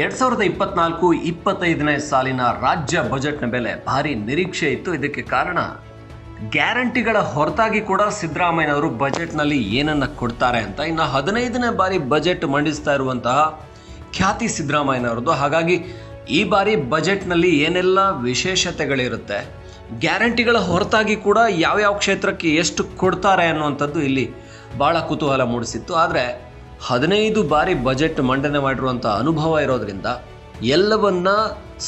ಎರಡ್ ಸಾವಿರದ ಇಪ್ಪತ್ನಾಲ್ಕು ಇಪ್ಪತ್ತೈದನೇ ಸಾಲಿನ ರಾಜ್ಯ ಬಜೆಟ್ನ ಮೇಲೆ ಭಾರಿ ನಿರೀಕ್ಷೆ ಇತ್ತು. ಇದಕ್ಕೆ ಕಾರಣ ಗ್ಯಾರಂಟಿಗಳ ಹೊರತಾಗಿ ಕೂಡ ಸಿದ್ದರಾಮಯ್ಯನವರು ಬಜೆಟ್ನಲ್ಲಿ ಏನನ್ನ ಕೊಡ್ತಾರೆ ಅಂತ ಇನ್ನು ಹದಿನೈದನೇ ಬಾರಿ ಬಜೆಟ್ ಮಂಡಿಸ್ತಾ ಇರುವಂತಹ ಖ್ಯಾತಿ ಸಿದ್ದರಾಮಯ್ಯನವರದ್ದು. ಹಾಗಾಗಿ ಈ ಬಾರಿ ಬಜೆಟ್ನಲ್ಲಿ ಏನೆಲ್ಲ ವಿಶೇಷತೆಗಳಿರುತ್ತೆ, ಗ್ಯಾರಂಟಿಗಳ ಹೊರತಾಗಿ ಕೂಡ ಯಾವ್ಯಾವ ಕ್ಷೇತ್ರಕ್ಕೆ ಎಷ್ಟು ಕೊಡ್ತಾರೆ ಅನ್ನುವಂಥದ್ದು ಇಲ್ಲಿ ಭಾಳ ಕುತೂಹಲ ಮೂಡಿಸಿತ್ತು. ಆದರೆ ಹದಿನೈದು ಬಾರಿ ಬಜೆಟ್ ಮಂಡನೆ ಮಾಡಿರುವಂಥ ಅನುಭವ ಇರೋದ್ರಿಂದ ಎಲ್ಲವನ್ನ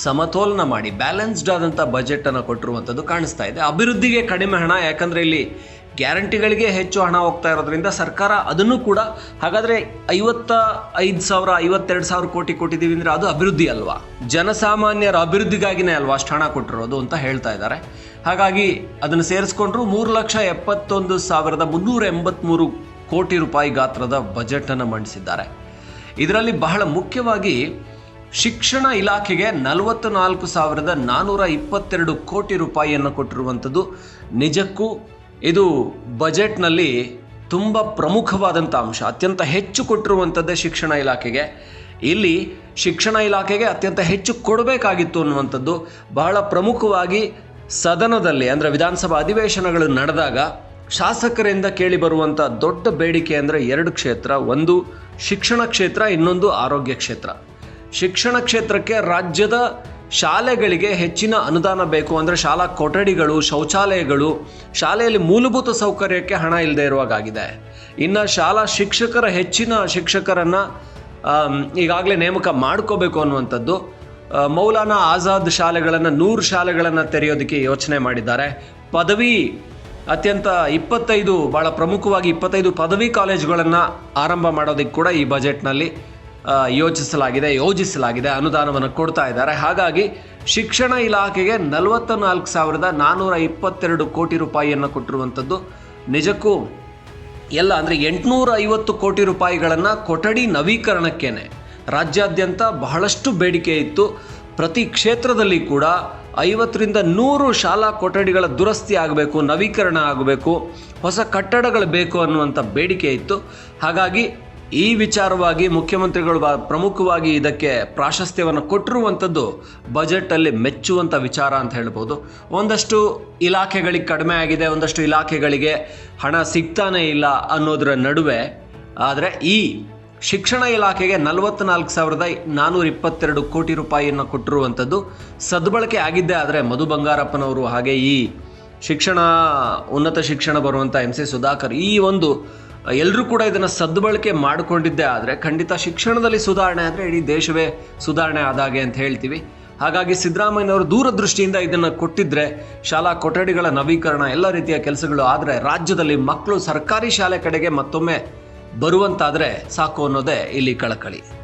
ಸಮತೋಲನ ಮಾಡಿ ಬ್ಯಾಲೆನ್ಸ್ಡ್ ಆದಂಥ ಬಜೆಟನ್ನು ಕೊಟ್ಟಿರುವಂಥದ್ದು ಕಾಣಿಸ್ತಾ ಇದೆ. ಅಭಿವೃದ್ಧಿಗೆ ಕಡಿಮೆ ಹಣ, ಯಾಕಂದರೆ ಇಲ್ಲಿ ಗ್ಯಾರಂಟಿಗಳಿಗೆ ಹೆಚ್ಚು ಹಣ ಹೋಗ್ತಾ ಇರೋದ್ರಿಂದ ಸರ್ಕಾರ ಅದನ್ನು ಕೂಡ, ಹಾಗಾದರೆ ಐವತ್ತ ಐದು ಸಾವಿರ, ಐವತ್ತೆರಡು ಸಾವಿರ ಕೋಟಿ ಕೊಟ್ಟಿದ್ದೀವಿ ಅಂದರೆ ಅದು ಅಭಿವೃದ್ಧಿ ಅಲ್ವಾ? ಜನಸಾಮಾನ್ಯರ ಅಭಿವೃದ್ಧಿಗಾಗಿನೇ ಅಲ್ವಾ ಅಷ್ಟು ಹಣ ಕೊಟ್ಟಿರೋದು ಅಂತ ಹೇಳ್ತಾ ಇದ್ದಾರೆ. ಹಾಗಾಗಿ ಅದನ್ನು ಸೇರಿಸ್ಕೊಂಡ್ರು ಮೂರು ಲಕ್ಷ ಎಪ್ಪತ್ತೊಂದು ಸಾವಿರದ ಮುನ್ನೂರ ಎಂಬತ್ತ್ಮೂರು ಕೋಟಿ ರೂಪಾಯಿ ಗಾತ್ರದ ಬಜೆಟನ್ನು ಮಂಡಿಸಿದ್ದಾರೆ. ಇದರಲ್ಲಿ ಬಹಳ ಮುಖ್ಯವಾಗಿ ಶಿಕ್ಷಣ ಇಲಾಖೆಗೆ ನಲವತ್ತು ನಾಲ್ಕು ಸಾವಿರದ ನಾನ್ನೂರ ಇಪ್ಪತ್ತೆರಡು ಕೋಟಿ ರೂಪಾಯಿಯನ್ನು ಕೊಟ್ಟಿರುವಂಥದ್ದು ನಿಜಕ್ಕೂ ಇದು ಬಜೆಟ್ನಲ್ಲಿ ತುಂಬ ಪ್ರಮುಖವಾದಂಥ ಅಂಶ. ಅತ್ಯಂತ ಹೆಚ್ಚು ಕೊಟ್ಟಿರುವಂಥದ್ದೇ ಶಿಕ್ಷಣ ಇಲಾಖೆಗೆ. ಇಲ್ಲಿ ಶಿಕ್ಷಣ ಇಲಾಖೆಗೆ ಅತ್ಯಂತ ಹೆಚ್ಚು ಕೊಡಬೇಕಾಗಿತ್ತು ಅನ್ನುವಂಥದ್ದು ಬಹಳ ಪ್ರಮುಖವಾಗಿ ಸದನದಲ್ಲಿ ಅಂದರೆ ವಿಧಾನಸಭಾ ಅಧಿವೇಶನಗಳು ನಡೆದಾಗ ಶಾಸಕರಿಂದ ಕೇಳಿ ಬರುವಂಥ ದೊಡ್ಡ ಬೇಡಿಕೆ ಅಂದರೆ ಎರಡು ಕ್ಷೇತ್ರ. ಒಂದು ಶಿಕ್ಷಣ ಕ್ಷೇತ್ರ, ಇನ್ನೊಂದು ಆರೋಗ್ಯ ಕ್ಷೇತ್ರ. ಶಿಕ್ಷಣ ಕ್ಷೇತ್ರಕ್ಕೆ ರಾಜ್ಯದ ಶಾಲೆಗಳಿಗೆ ಹೆಚ್ಚಿನ ಅನುದಾನ ಬೇಕು ಅಂದರೆ ಶಾಲಾ ಕೊಠಡಿಗಳು, ಶೌಚಾಲಯಗಳು, ಶಾಲೆಯಲ್ಲಿ ಮೂಲಭೂತ ಸೌಕರ್ಯಕ್ಕೆ ಹಣ ಇಲ್ಲದೆ ಇರುವಾಗಿದೆ ಇನ್ನು ಶಾಲಾ ಶಿಕ್ಷಕರ ಹೆಚ್ಚಿನ ಶಿಕ್ಷಕರನ್ನು ಈಗಾಗಲೇ ನೇಮಕ ಮಾಡ್ಕೋಬೇಕು ಅನ್ನುವಂಥದ್ದು. ಮೌಲಾನಾ ಆಜಾದ್ ಶಾಲೆಗಳನ್ನು ನೂರು ಶಾಲೆಗಳನ್ನು ತೆರೆಯೋದಕ್ಕೆ ಯೋಚನೆ ಮಾಡಿದ್ದಾರೆ. ಪದವಿ ಅತ್ಯಂತ ಇಪ್ಪತ್ತೈದು ಭಾಳ ಪ್ರಮುಖವಾಗಿ ಇಪ್ಪತ್ತೈದು ಪದವಿ ಕಾಲೇಜುಗಳನ್ನು ಆರಂಭ ಮಾಡೋದಕ್ಕೆ ಕೂಡ ಈ ಬಜೆಟ್ನಲ್ಲಿ ಯೋಚಿಸಲಾಗಿದೆ, ಯೋಜಿಸಲಾಗಿದೆ, ಅನುದಾನವನ್ನು ಕೊಡ್ತಾ ಇದ್ದಾರೆ. ಹಾಗಾಗಿ ಶಿಕ್ಷಣ ಇಲಾಖೆಗೆ ನಲವತ್ತ ನಾಲ್ಕು ಸಾವಿರದ ನಾನ್ನೂರ ಇಪ್ಪತ್ತೆರಡು ಕೋಟಿ ರೂಪಾಯಿಯನ್ನು ಕೊಟ್ಟಿರುವಂಥದ್ದು. ನಿಜಕ್ಕೂ ಎಲ್ಲ ಅಂದರೆ ಎಂಟುನೂರ ಐವತ್ತು ಕೋಟಿ ರೂಪಾಯಿಗಳನ್ನು ಕೊಠಡಿ ನವೀಕರಣಕ್ಕೇನೆ. ರಾಜ್ಯಾದ್ಯಂತ ಬಹಳಷ್ಟು ಬೇಡಿಕೆ ಇತ್ತು. ಪ್ರತಿ ಕ್ಷೇತ್ರದಲ್ಲಿ ಕೂಡ ಐವತ್ತರಿಂದ ನೂರು ಶಾಲಾ ಕೊಠಡಿಗಳ ದುರಸ್ತಿ ಆಗಬೇಕು, ನವೀಕರಣ ಆಗಬೇಕು, ಹೊಸ ಕಟ್ಟಡಗಳು ಬೇಕು ಅನ್ನುವಂಥ ಬೇಡಿಕೆ ಇತ್ತು. ಹಾಗಾಗಿ ಈ ವಿಚಾರವಾಗಿ ಮುಖ್ಯಮಂತ್ರಿಗಳು ಪ್ರಮುಖವಾಗಿ ಇದಕ್ಕೆ ಪ್ರಾಶಸ್ತ್ಯವನ್ನು ಕೊಟ್ಟಿರುವಂಥದ್ದು ಬಜೆಟಲ್ಲಿ ಮೆಚ್ಚುವಂಥ ವಿಚಾರ ಅಂತ ಹೇಳ್ಬೋದು. ಒಂದಷ್ಟು ಇಲಾಖೆಗಳಿಗೆ ಕಡಿಮೆ ಆಗಿದೆ, ಒಂದಷ್ಟು ಇಲಾಖೆಗಳಿಗೆ ಹಣ ಸಿಗ್ತಾನೇ ಇಲ್ಲ ಅನ್ನೋದರ ನಡುವೆ, ಆದರೆ ಈ ಶಿಕ್ಷಣ ಇಲಾಖೆಗೆ ನಲವತ್ನಾಲ್ಕು ಸಾವಿರದ ನಾನ್ನೂರ ಇಪ್ಪತ್ತೆರಡು ಕೋಟಿ ರೂಪಾಯಿಯನ್ನು ಕೊಟ್ಟಿರುವಂಥದ್ದು ಸದ್ಬಳಕೆ ಆಗಿದ್ದೇ ಆದರೆ ಮಧು ಬಂಗಾರಪ್ಪನವರು ಹಾಗೆ ಈ ಶಿಕ್ಷಣ, ಉನ್ನತ ಶಿಕ್ಷಣ ಬರುವಂಥ ಎಂ ಸಿ ಸುಧಾಕರ್ ಈ ಒಂದು ಎಲ್ಲರೂ ಕೂಡ ಇದನ್ನು ಸದ್ಬಳಕೆ ಮಾಡಿಕೊಂಡಿದ್ದೇ ಆದರೆ ಖಂಡಿತ ಶಿಕ್ಷಣದಲ್ಲಿ ಸುಧಾರಣೆ ಆದರೆ ಇಡೀ ದೇಶವೇ ಸುಧಾರಣೆ ಆದಾಗೆ ಅಂತ ಹೇಳ್ತೀವಿ. ಹಾಗಾಗಿ ಸಿದ್ದರಾಮಯ್ಯನವರು ದೂರದೃಷ್ಟಿಯಿಂದ ಇದನ್ನು ಕೊಟ್ಟಿದ್ರೆ ಶಾಲಾ ಕೊಠಡಿಗಳ ನವೀಕರಣ ಎಲ್ಲ ರೀತಿಯ ಕೆಲಸಗಳು ಆದರೆ ರಾಜ್ಯದಲ್ಲಿ ಮಕ್ಕಳು ಸರ್ಕಾರಿ ಶಾಲೆ ಕಡೆಗೆ ಮತ್ತೊಮ್ಮೆ ಬರುವಂತಾದರೆ ಸಾಕು ಅನ್ನೋದೇ ಇಲ್ಲಿ ಕಳಕಳಿ.